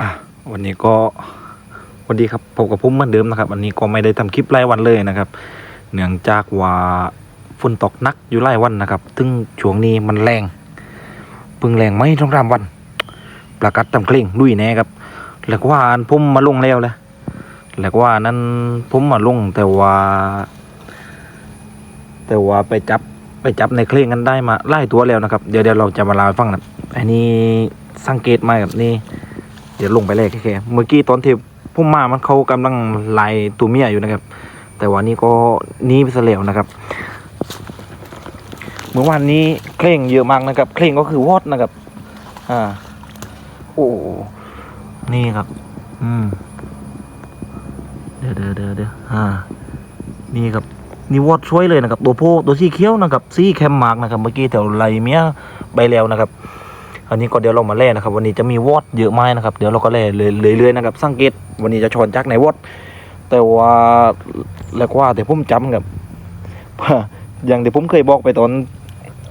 อะวันนี้ก็วันดีครับพบกับผมเหมือนเดิมนะครับ วันนี้ก็ไม่ได้ทำคลิปรายวันเลยนะครับ เนื่องจากว่าฝนตกนักอยู่หลายวันนะครับซึ่งช่วงนี้มันแรงพึ่งแรงไม่ต้องรามวัน ประกาศตำเคร่งลุยแน่ครับแล้วกว่าอันผมมาลงแล้วแหละแล้วกว่านั้นผมมาลงแต่ว่า แต่ว่าไปจับไปจับในเคร่งกันได้มาไล่ตัวแล้วนะครับ เดี๋ยวเดี๋ยวเราจะมาเล่าให้ฟังนะอันนี้สังเกตมาแบบนี้ เดี๋ยวลงไปเลยแค่เมื่อกี้ตอนที่ผมมามันเขากำลังไล่ตัวเมียอยู่นะครับ แต่ว่านี่ก็นี้ไปซะแล้วนะครับ เมื่อวานนี้เคร่งเยอะมากนะครับ เคร่งก็คือวอดนะครับ อ่า โอ้ นี่ครับ อืม เดี๋ยวเดี๋ยวเดี๋ยวเดี๋ยวอ่า นี่ครับนี่วอดช่วยเลยนะครับ ตัวโพตัวสีเขียวนะครับสีแคมมากนะครับ เมื่อกี้แถวไหลเมียใบแล้วนะครับ อันนี้ก็เดี๋ยวเรามาแล่นะครับ วันนี้จะมีวอดเยอะมากนะครับ เดี๋ยวเราก็แล่เลยเรื่อยๆนะครับ สังเกตวันนี้จะชอนจากในวอดแต่ว่าแล้วว่าแต่ผมจำกับอย่างที่ผมเคยบอกไปตอน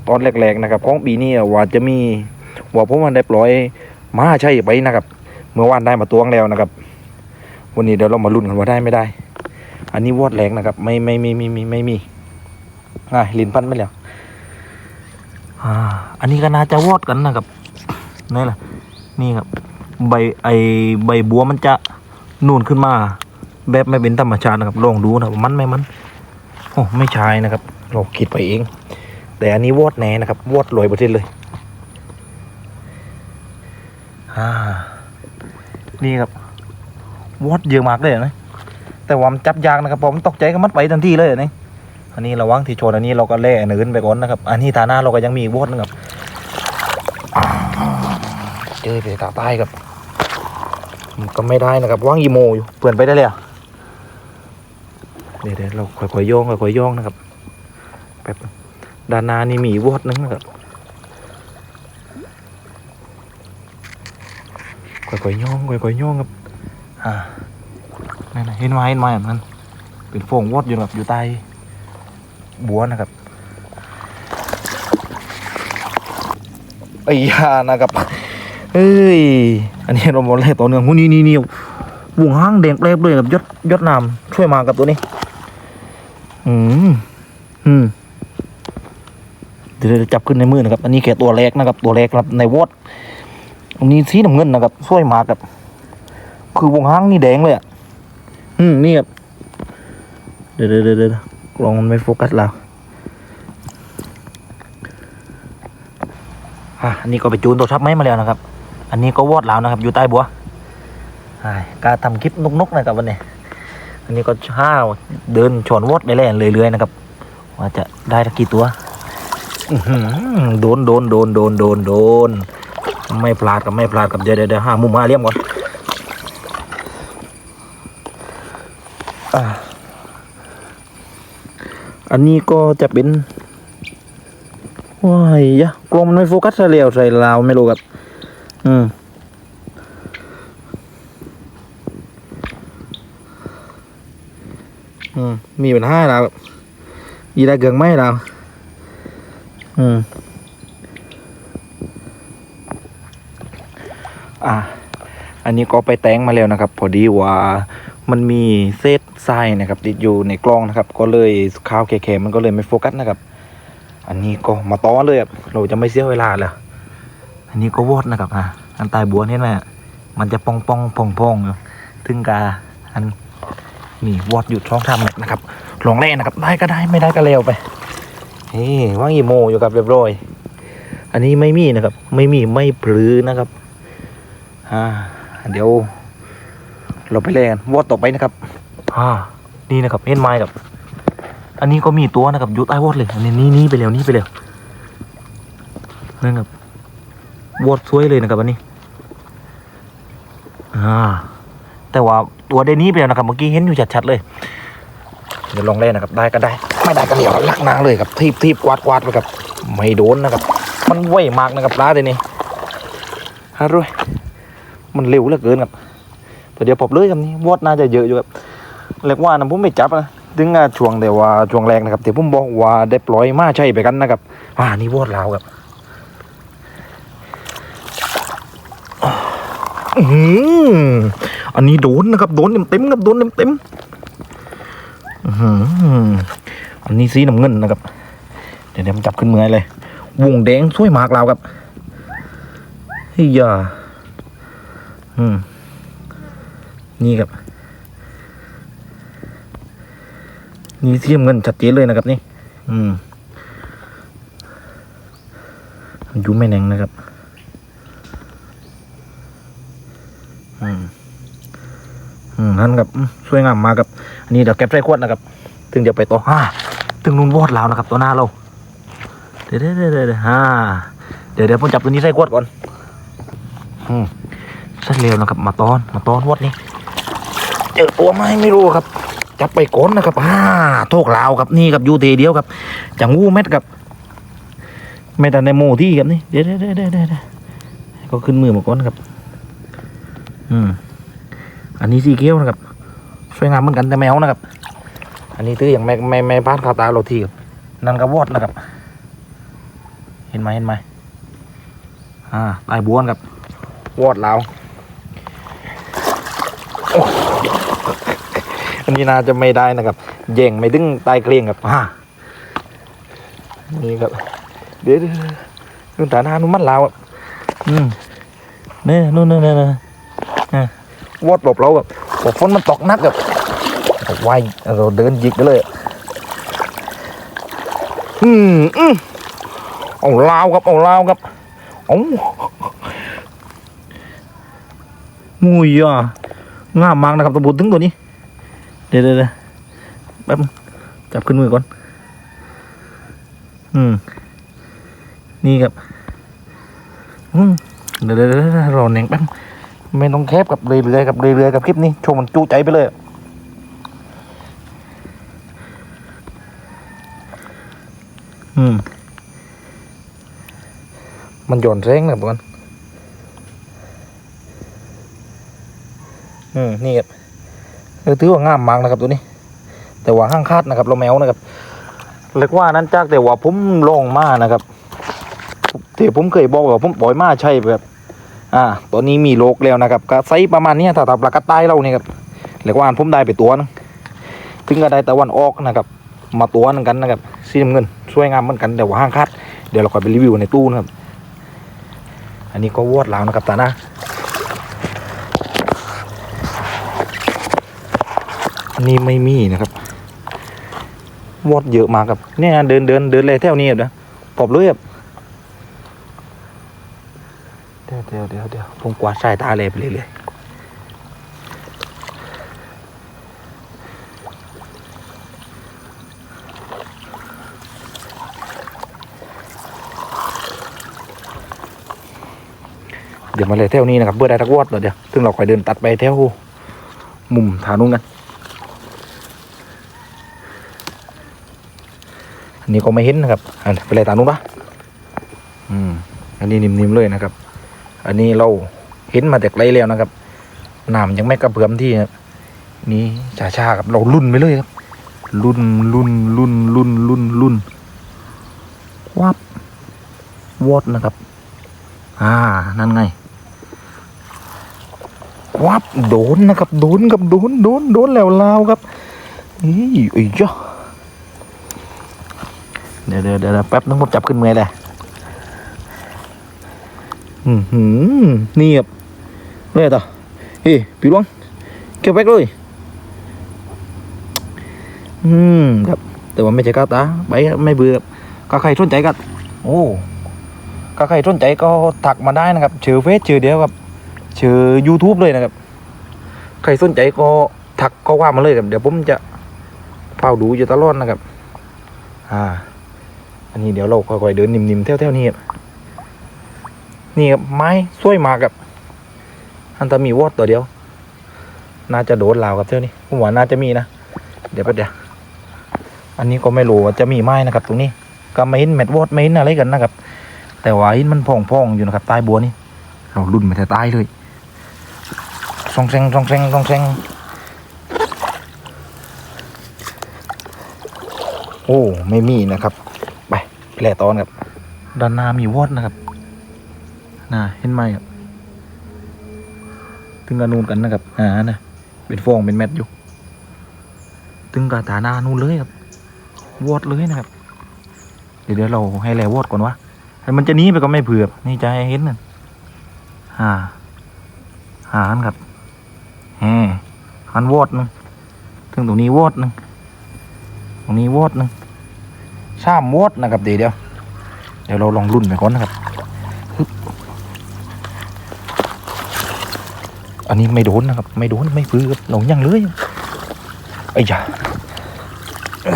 ตอนแรกๆนะครับของปีนี้ว่าจะมีว่าผมมันได้ปล่อยมาใช่ไปนะครับ เมื่อวานได้มาตวงแล้วนะครับ วันนี้เดี๋ยวเรามาลุ้นกันว่าได้ไม่ได้ อันนี้วอดแรงนะครับ ไม่ไม่ไม่ไม่ไม่ไม่มีอ่าลินพันไม่แล้วอ่าอันนี้ก็น่าจะวอดกันนะครับ นี่แหละนี่ครับ ใบไอใบบัวมันจะนูนขึ้นมา แบบไม่เป็นธรรมชาตินะครับ ลองดูนะมันไหม่มันโอ้ไม่ใช่นะครับ เราคิดไปเอง แต่อันนี้วอดแน่นะครับ วอดลอยประเทศเลยอ่านี่ครับวอดเยอะมากเลยนะแต่ว่ามันจับยากนะครับเพอมันตกใจก็มัดไปทันทีเลยนะอันนี้ระวังที่โชนอันนี้เราก็แล่เนื้นไปก่อนนะครับ อันนี้ตาหน้าเราก็ยังมีวอดนึงครับ เจอไปตาใต้ครับก็ไม่ได้นะครับว่างอีโมอยู่เปลี่ยนไปได้เลยอะเดี๋ยวเราค่อยๆโยงค่อยๆโยงนะครับแป๊บด้านหน้านี่มีวอดนึงนะครับค่อยๆโยงค่อยๆโยงครับอ่านั่นะเห็นไหมเห็นไหมอันนั้นเป็นฟงวอดอยู่แบบอยู่ใต้บัวนะครับไอ้ยานะครับ เอ้ย อันนี้เราหมดเลยต่อเนื่องหูนี่นี่นี่วงห้างแดงเปลบเลยครับยศยศน้ำช่วยมากับตัวนี้ อืมอืมเดี๋ยวจะจับขึ้นในมือนะครับ อันนี้แค่ตัวแรกนะครับ ตัวแรกครับในวอดอันนี้สีน้ำเงินนะครับช่วยมากับ คือวงห้างนี่แดงเลยอะอืมนี่ครับเดี๋ยวเดี๋ยวเดี๋ยวเดี๋ยวกล้องมันไม่โฟกัสเราอะอันนี้ก็ไปจูนตัวทับไม้มาแล้วนะครับ อันนี้ก็วอดแล้วนะครับ อยู่ใต้บัวการทำคลิปนกๆนะครับวันนี้ อันนี้ก็ห้าวเดินชนวอดไปเล่นเรื่อยๆนะครับ ว่าจะได้กี่ตัวโดนโดนโดนโดนโดนโดนไม่พลาดกับไม่พลาดกับเดี๋ยวเดี๋ยวห้ามุมห้าเลี่ยมก่อนอ่าอันนี้ก็จะเป็นว้ายยะกลมมันไม่โฟกัสใส่เหลวใส่ลาวไม่รู้ครับ อืมอืมมีปัญหาแล้วยีได้เกิงไม่แล้วอืมอะอันนี้ก็ไปแต่งมาแล้วนะครับ พอดีว่ามันมีเศษทรายนะครับ ติดอยู่ในกล้องนะครับ ก็เลยข้าวแข็ๆมันก็เลยไม่โฟกัสนะครับ อันนี้ก็มาต้อเลยครับเราจะไม่เสียเวลาเลย อันนี้ก็วอดนะครับอะอันตายบัวนี่นะมันจะปองปองพองพองถึงกาอันนี่วอดอยู่ช่องทำนะครับหลงเล่นะครับ ได้ก็ได้ไม่ได้ก็เลวไปเฮ้ว่างอีโมอยู่กับเรียบร้อย อันนี้ไม่มีนะครับ ไม่มีไม่พลือนะครับอ่าเดี๋ยว เราไปเล่นวอดต่อไปนะครับอ่านี่นะครับเห็นไม้ครับอันนี้ก็มีตัวนะครับอยู่ใต้วอดเลย อันนี้นี่นี่ไปเร็วนี่ไปเร็วนั่นครับ วอดสวยเลยนะครับอันนี้อ่าแต่ว่าตัวเดนี้ไปแล้วนะครับ เมื่อกี้เห็นอยู่ชัดๆเลย เดี๋ยวลองเล่นนะครับ ได้ก็ได้ ไม่ได้ก็เหลียวลักนางเลยครับทีบทีบกวาดกวาดไปครับ ไม่โดนนะครับ มันไวมากนะครับปลาเดนี้ฮะด้วยมันเร็วเหลือเกินครับแต่เดี๋ยวผมเลยครับนี้วอดน่าจะเยอะอยู่ครับเรียกว่านะผมไม่จับนะถึงอะช่วงเดี๋ยวว่าช่วงแรกนะครับเดี๋ยวผมบอกว่าได้ปล่อยมาใช่ไปกันนะครับอ่านี่วอดลาวครับ อืออันนี้โดนนะครับโดนเต็มๆครับโดนเต็มๆอื้อหืออันนี้สีน้ำเงินนะครับ เดี๋ยวเดี๋ยวมันจับขึ้นมือเลย วงแดงสวยมากเราครับเฮียอืมนี่ครับ นี่สีน้ำเงินชัดเจนเลยนะครับนี่ อืมอยู่ไม่แน่งนะครับ อืม อืม นั่นครับอืมสวยงามมากครับ อันนี้เดี๋ยวเก็บใส่ขวดนะครับ ถึงจะไปต่อห้าถึงนุ่นวอดแล้วนะครับ ตัวหน้าเรา เดี๋ยวเดี๋ยวเดี๋ยวเดี๋ยวฮ่าเดี๋ยวเดี๋ยวผมจับตัวนี้ใส่ขวดก่อนอืมเสร็จเร็วนะครับ มาตอน มาตอนวอดนี้เจอตัวไหมไม่รู้ครับ จับไปก้นนะครับฮ่าโทกลาวครับนี่ครับยูเทเดียวครับจังวูเม็ดครับเม็ดอันในโมที่ครับนี่ เดี๋ยวเดี๋ยวเดี๋ยวเดี๋ยวเดี๋ยวก็ขึ้นมือมาก่อนครับ อืม อันนี้สีเขียวนะครับ สวยงามเหมือนกันแต่แมวนะครับ อันนี้ตื้ออย่างไม่ไม่ไม่พลาดข่าวตาเราทีครับนั่นก็วอดนะครับ เห็นไหมเห็นไหมอ่าตายบ้วนครับวอดลาวอันนี้น่าจะไม่ได้นะครับแย่งไม่ถึงตายเกลียงครับอ่านี่ครับ เดี๋ยวดูตาหน้านู่นมันลาวอะอืมเนี่ยนู่นนู่นนู่นนู่นอ่า วอดหลบเราแบบฝนมันตกหนักแบบไวเราเดินยิกไปเลยอะอืมอืมเอาลาวครับเอาลาวครับเอามุยอะงามมากนะครับตะบุดถึงตัวนี้ เดี๋ยวเดี๋ยวแป๊บจับขึ้นมือก่อน อืม นี่ครับ อืม เดี๋ยวเดี๋ยวเรอหน่งแป๊บ ไม่ต้องแคบกับเรื่อยๆกับเรื่อยๆกับคลิปนี้ชว์มันจูใจไปเลยอืมมันหย่อนแรงนะครับทุกคนอืมนี่ครับเออถือว่างามมากนะครับตัวนี้ แต่ว่าห้างคาดนะครับเราแมวนะครับเรียกว่านั้นจากแต่ว่าผมลองมานะครับที่ผมเคยบอกว่าผมปล่อยมาใช่แบบ อ่าตัวนี้มีโลกแล้วนะครับก็ไซส์ประมาณนี้ถ้าตับปลากระต่ายเราเนี่ยครับเรียกว่าผมได้ไปตัวนึงถึงก็ได้ตะวันออกนะครับ มาตัวนึงกันนะครับสีน้ำเงินสวยงามเหมือนกันแต่ว่าห้างคาดเดี๋ยวเราคอยไปรีวิวในตู้นะครับ อันนี้ก็วอดแล้วนะครับตาหน้าอันนี้ไม่มีนะครับวอดเยอะมากครับเนี่ยเดินเดินเดินเลยแถวนี้ครับนะปอบเลยครับ เดี๋ยวเดี๋ยวเดี๋ยวเดี๋ยวผมกวาดสายตาเลยไปเรื่อยๆเดี๋ยวมาเลยแถวนี้นะครับเพื่อได้ทักวอดเดี๋ยวซึ่งเราคอยเดินตัดไปแถวมุมฐานนู้นกันอันนี้ก็ไม่เห็นนะครับอันไปเลยตามนู้นปะอืมอันนี้นิ่มๆเลยนะครับ อันนี้เราเห็นมาแต่ไกลแล้วนะครับน้ำยังไม่กระเพื่อมที่นี่ช้าๆครับเราลุ่นไปเลยครับลุ่นลุ่นลุ่นลุ่นลุ่นลุ่นวับวอดนะครับ อ่า นั่นไงวับโดนนะครับโดนกับโดนโดนโดนแล้วลาวครับนี่อ้เจ้าเดี๋ยวเดี๋ยวเดี๋ยวแป๊บนึงผมจับขึ้นมือเลย อืมหืมนี่ครับเลยต่อเฮ้ยพี่หลวงเก็บไว้เลย อืมครับ แต่ว่าไม่ใช่กาตาไปไม่เบื่อก็ใครสนใจก็โอ้ก็ใครสนใจก็ถักมาได้นะครับชื่อเฟซชื่อเดียวครับชื่อ YouTube เลยนะครับ ใครสนใจก็ถักก็ว่ามาเลยครับ เดี๋ยวผมจะเฝ้าดูอยู่ตลอดนะครับ อ่า อันนี้เดี๋ยวเราค่อยๆเดินนิ่มๆแถวๆนี้ครับ นี่ครับไม้สวยมากครับอันตามีวอดตัวเดียว น่าจะโดนลาวครับเท่านี้ผมว่าน่าจะมีนะ เดี๋ยวแป๊บเดี๋ยวอันนี้ก็ไม่รู้ว่าจะมีไม้นะครับ ตรงนี้ก็ไม่เห็นเม็ดวอดไม่เห็นอะไรกันนะครับ แต่ว่าหินมันพองๆอยู่นะครับใต้บัวนี่เราลุ่นไม่ได้ใต้เลยซองแซงซองแซงซองแซงโอ้ไม่มีนะครับ ไปแผลตอนครับด้านหน้ามีวอดนะครับ น่าเห็นไหมครับถึงกันนูนกันนะครับอ่านะเป็นฟองเป็นเม็ดอยู่ถึงกับฐานานูนเลยครับวอดเลยนะครับ เดี๋ยวเดี๋ยวเราให้แลวอดก่อนวะให้มันจะหนี้ไปก็ไม่เผื่อนี่จะให้เห็นน่ะอ่าหาอันครับแหมอันวอดหนึงถึงตรงนี้วอดหนึงตรงนี้วอดหนึงสามวอดนะครับเดี๋ยวเดี๋ยวเดี๋ยวเราลองรุ่นไปก่อนนะครับฮึบ อันนี้ไม่โดนนะครับ ไม่โดนไม่ฟื้นครับหลงยังเลยไอ้ยา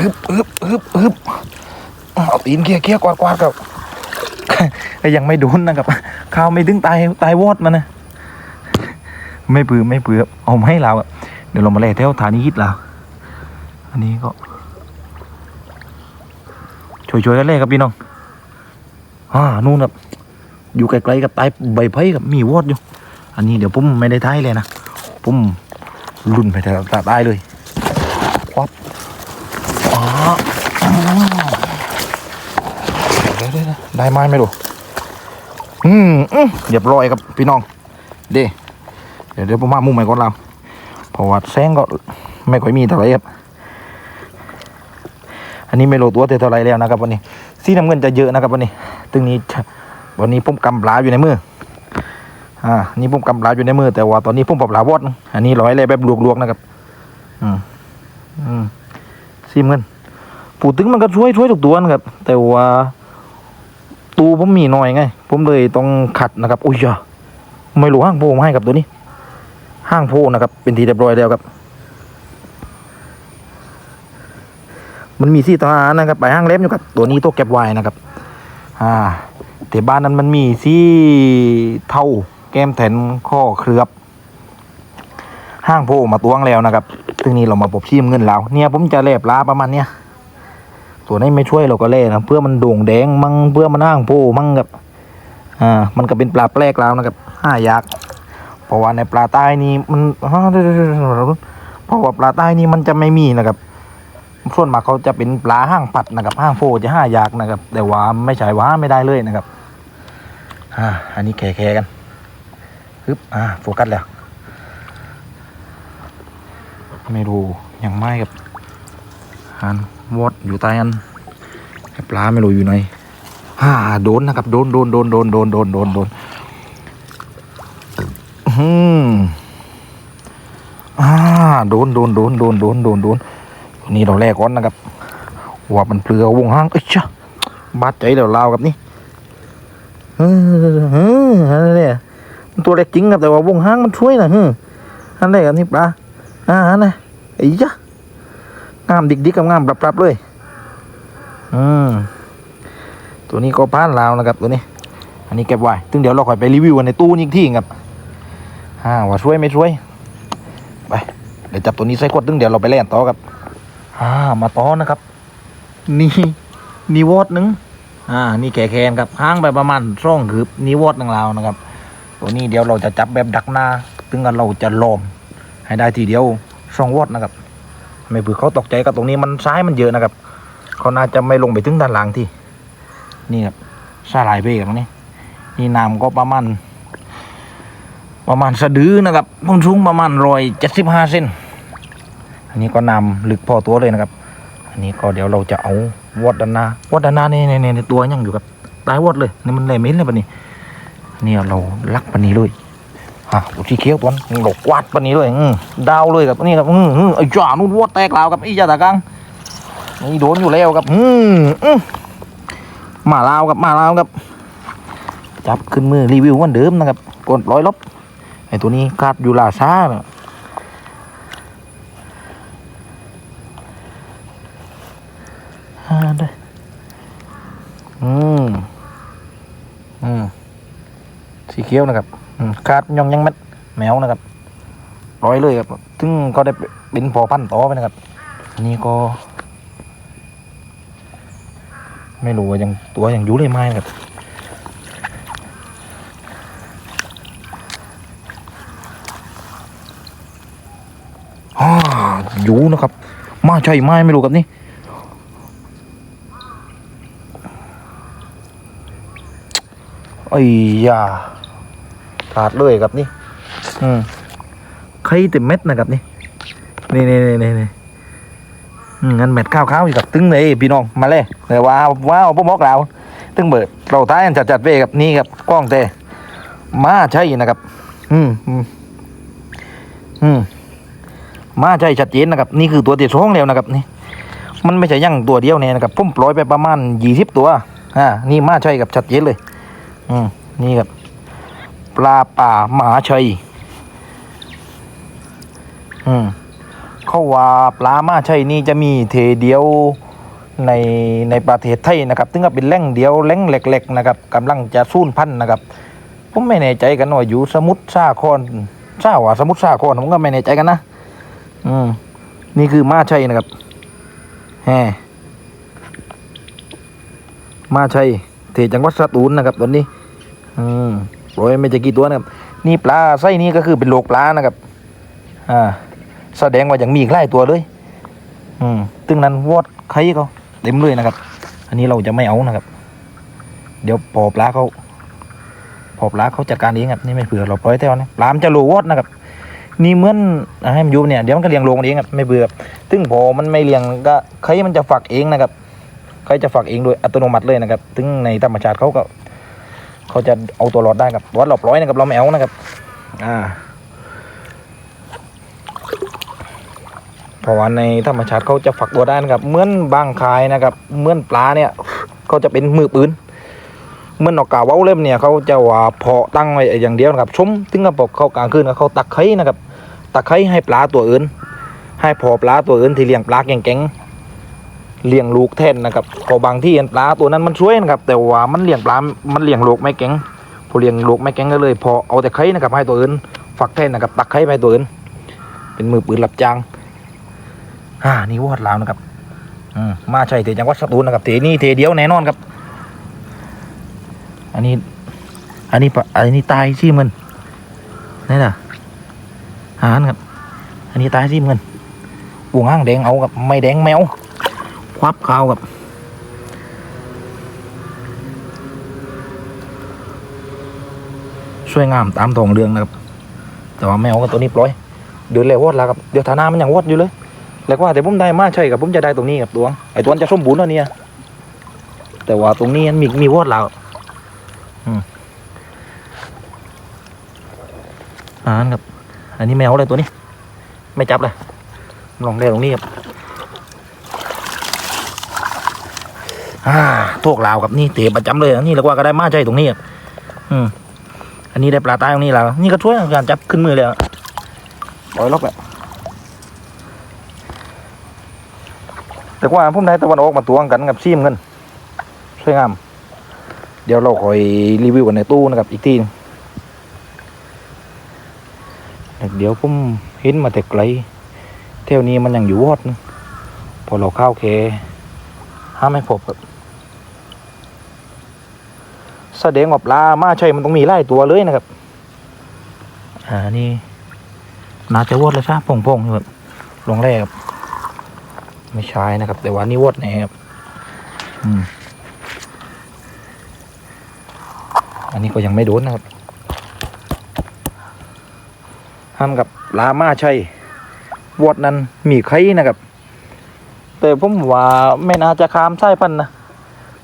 ฮึบฮึบฮึบฮึบเอาตีนเคี้ยเคี้ยกวาดกวาดกับแต่ยังไม่โดนนะครับข้าวไม่ดึงตายตายวอดมันนะ ไม่ปื้อไม่ปื้อเอามให้เราเดี๋ยวเรามาแล่เท่าฐานีฮิตเราอันนี้ก็ช่วยๆกันเล่ครับพี่น้องอ่านู่นครับอยู่ไกลๆกับใต้ใบไผ่กับมีวอดอยู่ อันนี้เดี๋ยวผมไม่ได้ท้ายเลยนะผมรุ่นไปแต่ตาตายเลยวับอ๋อเดี๋ยวๆๆได้ไหมไม่รู้อืมอืมเรียบร้อยครับพี่น้อง เด้เดี๋ยวเดี๋ยวผมมามุมใหม่ก่อนเราเพราะว่าแสงก็ไม่ค่อยมีเท่าไหร่ครับอันนี้ไม่รู้ตัวเท่าไหรแล้วนะครับวันนี้ สีน้ำเงินจะเยอะนะครับวันนี้ ตึงนี้วันนี้ผมกำปลาอยู่ในมือ อ่า นี่ผมกำปลาอยู่ในมือแต่ว่าตอนนี้ผมปลาปลาวอดอันนี้ร้อยเลยแบบลวกๆนะครับ อืมอืมสีน้ำเงินปูตึงมันก็ช่วยช่วยทุกตัวนะครับ แต่ว่าตูผมมีน้อยไง ผมเลยต้องขัดนะครับ อุ้ยจ้ะไม่รู้ห้างโพมให้กับตัวนี้ ห้างโพนะครับ เป็นทีเรียบร้อยแล้วครับ มันมีสีตานะครับ ไปห้างเล็บอยู่กับ ตัวนี้ตัวเก็บไว้นะครับ อ่าแต่บ้านนั้นมันมีสีเท่า แก้มแถนข้อเคลือบ ห้างโพมาตวงแล้วนะครับซึ่งนี้เรามาปบชีมเงินแล้วเนี่ยผมจะเล็บลาประมาณเนี้ยตัวนี้ไม่ช่วยเราก็เล่นะเพื่อมันโด่งแดงมั่งเพื่อมันห้างโพมั่งกับอ่ามันก็เป็นปลาแปลกแล้วนะครับห้ายักเพราะว่าในปลาใต้นี่มันเพราะว่าปลาใต้นี่มันจะไม่มีนะครับส่วนมากเขาจะเป็นปลาห้างปัดนะครับห้างโฟจะห้ายากนะครับ แต่ว่าไม่ใช่ว่าไม่ได้เลยนะครับอ่าอันนี้แคๆกัน ฮึบอ่าโฟกัสแล้วไม่รู้ยังไม่ครับอันวอดอยู่ใต้อันปลาไม่รู้อยู่ไหนฮ่าโดนนะครับโดนโดนโดนโดนโดนโดนโดนโดนอืมอ่าโดนโดนโดนโดนโดนโดนโดนนี่เราแรกก่อนนะครับว่ามันเปลือวงห้างเอ้ยจ้ะบาดใจเดี๋ยวลาวกับนี่เออเอออะไรเนี่ย ตัวเล็กจริงครับแต่ว่าวงห้างมันช่วยนะฮ้ออันแรกกับนี่ปลาอ่าอันไหนไอ้จ้ะงามดิกดิกกับงามปรับปรับเลยอืมตัวนี้ก็พานลาวนะครับตัวนี้ อันนี้เก็บไว้ถึงเดี๋ยวเราค่อยไปรีวิวกันในตู้อีกที่ครับอ่าว่าช่วยไม่ช่วยไปเดี๋ยวจับตัวนี้ใส่ขวดตึงเดี๋ยวเราไปเล่นต่อครับอ่ามาต้อนนะครับ นี่นี่วอดหนึ่งอ่า นี่แก่แคนครับห้างไปประมาณร่องคือนี่วอดหนึ่งลาวนะครับ ตัวนี้เดี๋ยวเราจะจับแบบดักหน้าถึงกันเราจะลอมให้ได้ทีเดียวช่องวอดนะครับไม่เผื่อเขาตกใจกับตรงนี้มันซ้ายมันเยอะนะครับเขาน่าจะไม่ลงไปถึงด้านหลังที่ นี่ครับสาหร่ายเบรกนี่นี่น้ำก็ประมาณประมาณสะดือนะครับพุ่งสูงประมาณร้อยเจ็ดสิบห้าเซนอันนี้ก็นำลึกพอตัวเลยนะครับ อันนี้ก็เดี๋ยวเราจะเอาวอดด้านหน้าวอดด้านหน้านี่ในในตัวยังอยู่กับตายวอดเลยนี่มันแหลมเห็นเลยปะนี่ นี่เราลักปันี้เลยอะดูที่เคี้ยวตัวนั้นเรากวาดปันี้เลยอืมดาวเลยครับนี่ครับอืมไอ้จ่านู่นวอดแตกลาวกับไอ้ยาตะกังนี่โดนอยู่แล้วครับ อืมอืมมาลาวกับมาลาวครับ จับขึ้นมือรีวิวเหมือนเดิมนะครับกดร้อยลบไอ้ตัวนี้คาดอยู่ลาซาเนี่ย อ่าได้อืม อืม สีเขียวนะครับคาดยองยังมัดแมวนะครับร้อยเลยครับถึงก็ได้เป็นพอพันต่อไปนะครับนนี้ก็ ไม่รู้ว่ายังตัวยังอยู่เลยไหมนะครับอ่าอยู่นะครับ มาใช่ไหมไม่รู้ครับนี่ไอ้ยา ขาดเลยครับนี่ อืมไข่เต็มเม็ดนะครับนี่ นี่นี่นี่นี่นี่อืมงั้นเม็ดข้าวข้าวอยู่กับตึงเลยพี่น้อง มาเลยแต่ว่าว้าวพวกมอกเราตึงเบิด เราท้ายอันจัดจัดๆเวกับนี่ครับกล้องเตมาใช่นะครับ อืมอืมอืมมาใช่ชัดเจนนะครับ นี่คือตัวเดียช่องแล้วนะครับนี่ มันไม่ใช่ยั่งตัวเดียวเนี่ยนะครับผมปล่อยไปประมาณยี่สิบตัว อ่า นี่มาใช่กับชัดเจนเลย อืมนี่ครับ ปลาป่า มหาชัย อืมเขาว่าปลามาชัยนี่จะมีเทเดียวในในประเทศไทยนะครับถึงกับเป็นแหล่งเดียวแหล่งเล็กๆนะครับกำลังจะสูญพันธุ์นะครับ ผมไม่แน่ใจกันว่าอยู่สมุทรสาครทราบว่าสมุทรสาครผมก็ไม่แน่ใจกันนะ อืม นี่คือมาชัยนะครับแฮมาชัยเทจังหวัดสตูลนะครับตอนนี้ อืม ปล่อยไม่จะกี่ตัวนะครับนี่ปลาไส้นี้ก็คือเป็นโลกปลานะครับ อ่า แสดงว่าอยังมีอีกหลายตัวเลย อืมตึงนั้นวอดไข่เขาเต็มเลยนะครับ อันนี้เราจะไม่เอานะครับ เดี๋ยวพอปลาเขาพอปลาเขาจัดการเองครับนี่ไม่เผื่อเราปล่อยแถวนี้ปลามจะโลวอดนะครับนี่เหมือนให้มันยู่เนี่ยเดี๋ยวมันก็เลี้ยงลงเองครับไม่เบื่อซึ่งพอมันไม่เลี้ยงก็ไข่มันจะฝักเองนะครับไข่จะฝักเองโดยอัตโนมัติเลยนะครับถึงในธรรมชาติเขาก็ เขาจะเอาตัวรอดได้ครับวัดเราปล่อยนะครับเราไม่เอานะครับ อ่าเพราะว่าในธรรมชาติเขาจะฝักตัวได้นะครับเหมือนบางคายนะครับเหมือนปลาเนี่ยเขาจะเป็นมือปืนเหมือนนกกาเว้าเล่มเนี่ยเขาจะว่าเพาะตั้งไว้อย่างเดียวนะครับชมถึงกับบอกเขากลางคืนก็เขาตักไข่นะครับตักไข่ให้ปลาตัวอื่น ให้พอปลาตัวอื่นที่เลี้ยงปลาแก่งๆ เลี้ยงลูกแทนนะครับพอบางที่ปลาตัวนั้นมันช่วยนะครับ แต่ว่ามันเลี้ยงปลา มันเลี้ยงลูกไม่แก่งพอเลี้ยงลูกไม่แก่งก็เลย พอเอาแต่ไข่นะครับให้ตัวอื่นฝักแทนนะครับ ตักไข่ไปตัวอื่น เป็นมือปืนรับจ้างอ่านี่วอดลาวนะครับอืมมาใช่เทจังหวัดสตูลนะครับเทนี่เทเดียวแน่นอนครับ อันนี้ อันนี้ปะอันนี้ตายซี่มันนี่นะหานครับ อันนี้ตายซี่มันวงห้างแดงเอากับไม่แดงแมว วับเขาวกับสวยงามตามทองเรืองนะครับ แต่ว่าแมวกับตัวนี้ปล่อย เดินแล้ววอดแล้วครับ เดี๋ยวฐานะมันยังวอดอยู่เลย แล้วว่าแต่ผมได้มาใช่กับผมจะได้ตรงนี้กับตัวไอ้ตัวนั้จะสมบูรณ์แล้วเนี่ย แต่ว่าตรงนี้มันมีมีวอดแล้วอ่านครับ อันนี้แมวเลยตัวนี้ ไม่จับเลย ลองได้ตรงนี้ครับ อ่าโทกลากับนี่เตะประจำเลยอันนี้แล้วว่าก็ได้มาใช่ตรงนี้อืมอันนี้ได้ปลาตายตรงนี้แล้วนี่ก็ช่วยการจับขึ้นมือเลยอะปล่อยล็อกแบบแต่ว่าผมได้ตะวันออกมาตวงกันกับซีมกันสวยงาม เดี๋ยวเราคอยรีวิวกันในตู้นะครับอีกทีเดี๋ยวผมเห็นมาแต่ไกลเที่ยวนี้มันยังอยู่วอดนะพอเราเข้าเคห้ามไม่พบครับ แสดงว่าปลามาใช่มันต้องมีไล่ตัวเลยนะครับ อ่านี่น่าจะวดแล้วใช่พงพงๆอยู่ครับลงแรกครับไม่ใช่นะครับ แต่ว่านี่วดแนะครับอืมอันนี้ก็ยังไม่โดนนะครับทำกับลามาชัยวดนั้นมีไข่นะครับ แต่ผมว่าไม่น่าจะคามไส้พันนะ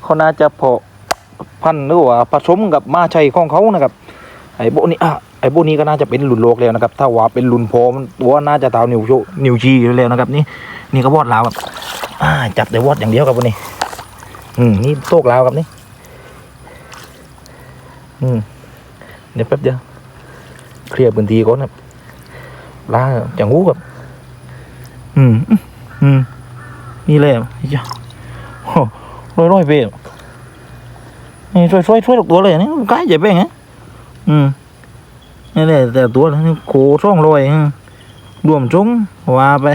เขาน่าจะเพาะ พันธุ์หรือว่าผสมกับมาชัยของเขานะครับ ไอ้โบนี้อะไอ้โบนี้ก็น่าจะเป็นรุ่นโลกแล้วนะครับ ถ้าว่าเป็นรุ่นโพมันตัวน่าจะเท่านิวโชนิวจีแล้วนะครับ นี่ นี่ก็วอดลาวครับจับแต่วอดอย่างเดียวครับวันนี้ อืมนี่โตกลาวครับนี่ อืมเดี๋ยวแป๊บเดียวเคลียร์พื้นที่ก่อนครับลาจังหูครับ อืม อืมนี่เลยอะไอ้โอ้ร้อยร้อยเป้ นี่ช่วยช่วยช่วยลูกตัวเลยนี่ใกล้จะเป็นไงอืมนี่แหละแต่ตัวนี่โคช่องลอยรวมจุงว่าไป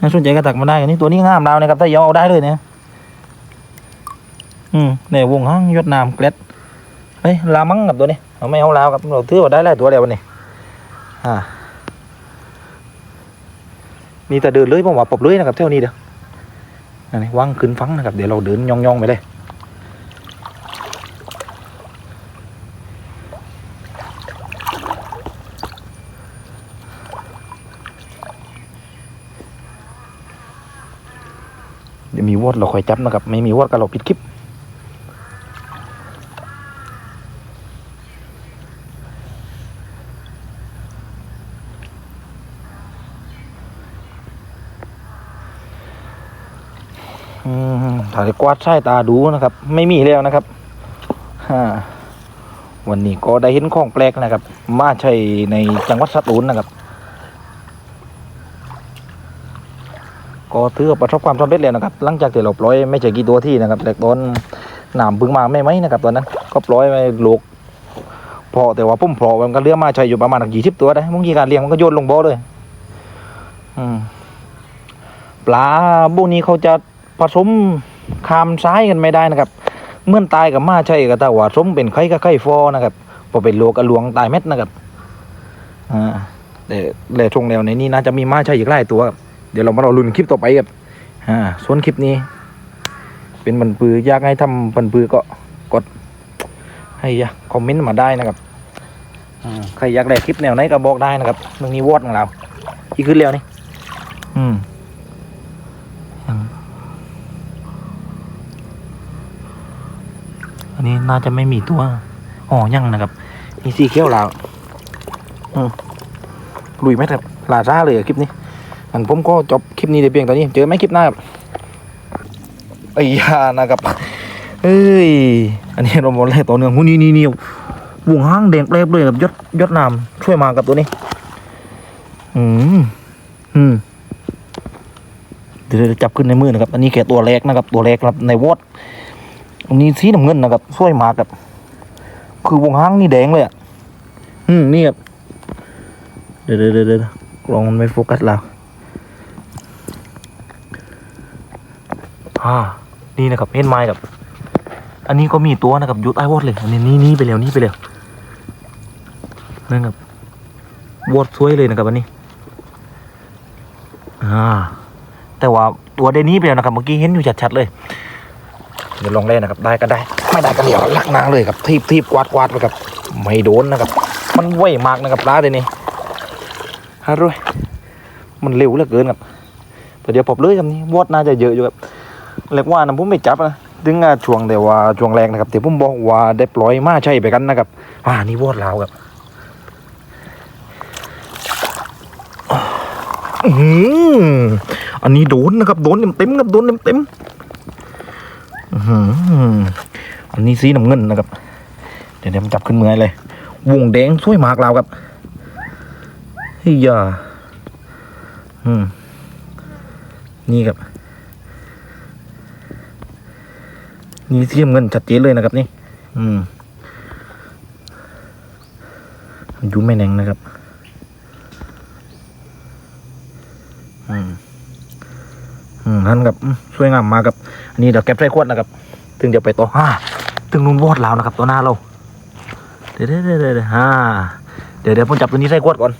ถ้าสนใจก็ตักมาได้อันนี้ตัวนี้งามดาวนะครับถ้ายอเอาได้เลยเนี่ยอืมเนี่ยวงห้างยศนามเกล็ดเฮ้ยลามังกับตัวนี้เอาไม่เอาลาวกับเราถือว่าได้หลายตัวเดียววันนี้อ่ามีแต่เดินเลยผมว่าปบเลยนะครับเท่านี้เด้อนนี้วางขึ้นฟังนะครับเดี๋ยวเราเดินย่องๆไปเลย วอดเราคอยจับนะครับ ไม่มีวอดก็เราปิดคลิปอืมถ่ายกวาดสายตาดูนะครับ ไม่มีแล้วนะครับฮ่าวันนี้ก็ได้เห็นของแปลกนะครับ มาใช่ในจังหวัดสตูลนะครับ ก็ถือว่าประสบความสำเร็จแล้วนะครับ หลังจากที่เราปล่อยไม่ใช่กี่ตัวที่นะครับแต่ตอนหนามพึ่งมาไม่ไหมนะครับตอนนั้น ก็ปล่อยไปโลกพอแต่ว่าพุ่มพอมันก็เลี้ยงมาใช่อยู่ประมาณกี่สิบตัวได้บางทีการเลี้ยงมันก็โยนลงบ่อเลยอืมปลาพวกนี้เขาจะผสมคามซ้ายกันไม่ได้นะครับ เมื่อตายกับมาใช่ก็แต่ว่าสมเป็นไข่กับไข่ฟอนะครับพอเป็นโลกับหลวงตายเม็ดนะครับอ่าแต่แต่ชงแนวในนี้น่าจะมีมาใช่อีกหลายตัวครับ เดี๋ยวเรามาเราลุ้นคลิปต่อไปครับอ่าส่วนคลิปนี้ เป็นบันปืออยากให้ทำบันปือก็กดให้คอมเมนต์มาได้นะครับอ่าใครอยากได้คลิปแนวไหนก็บอกได้นะครับเรื่องนี้วอดของเราที่ขึ้นแล้วนี่อืมอันนี้น่าจะไม่มีตัวอ๋อยังนะครับมีสีเขียวลาวอืมลุยไหมครับลาซ่าเลยอะคลิปนี้ อันผมก็จบคลิปนี้แต่เพียงตอนนี้ เจอไหมคลิปหน้าครับไอ้ยานะครับเอ้ย อันนี้เราหมดเลยต่อเนื่องหูนี่นี่นี่วงห้างแดงเปลบเลยกับยศยศนามช่วยมากับตัวนี้ อืมอืมเดี๋ยวจับขึ้นในมือนะครับ อันนี้แค่ตัวแรกนะครับ ตัวแรกครับในวอดอันนี้สีน้ำเงินนะครับสวยมากับ คือวงห้างนี่แดงเลยอะอืมนี่ครับเดี๋ยวเดี๋ยวเดี๋ยวเดี๋ยวกล้องมันไม่โฟกัสเรา อ่านี่นะครับเห็นไม้ครับ อันนี้ก็มีตัวนะครับยุดไอ้วอดเลย อันนี้นี่นี่ไปแล้วนี่ไปแล้วนั่นครับวอดสวยเลยนะครับอันนี้ อ่า แต่ว่าตัวเดนี้ไปแล้วนะครับเมื่อกี้เห็นอยู่ชัดๆเลย เดี๋ยวลองเล่นนะครับ ได้ก็ได้ ไม่ได้ก็เหลียวลักนางเลยครับทีบทีบกวาดกวาดไปครับไม่โดนนะครับ มันไวมากนะครับปลาเดี๋ยวนี้ฮะด้วยมันเร็วเหลือเกินครับเดี๋ยวผมเลยครับนี่วอดน่าจะเยอะอยู่ครับ เรียกว่านะผมไม่จับนะถึงช่วงแต่ว่าช่วงแรกนะครับเดี๋ยวผมบอกว่าได้ปล่อยมาใช่ไปกันนะครับ อ่านี่วอดลาวครับอืมอันนี้โดนนะครับโดนเต็มๆครับโดนเต็มๆอื้อหืออันนี้สีน้ำเงินนะครับ เดี๋ยวเดี๋ยวมันจับขึ้นมือเลย วงแดงสวยมากเราครับเฮียอืมนี่ครับ นี่สีน้ำเงินชัดเจนเลยนะครับนี่ อืมอยูไม่แนงนะครับ อืม อืมนั่นครับอืมสวยงามมากครับ อันนี้เดี๋ยวเก็บใส่ขวดนะครับ ถึงเดี๋ยวไปต่อฮ่าถึงนู่นวอดแล้วนะครับ ตัวหน้าเรา เดี๋ยวเดี๋ยวเดี๋ยวฮ่าเดี๋ยวเดี๋ยวผมจับตัวนี้ใส่ขวดก่อน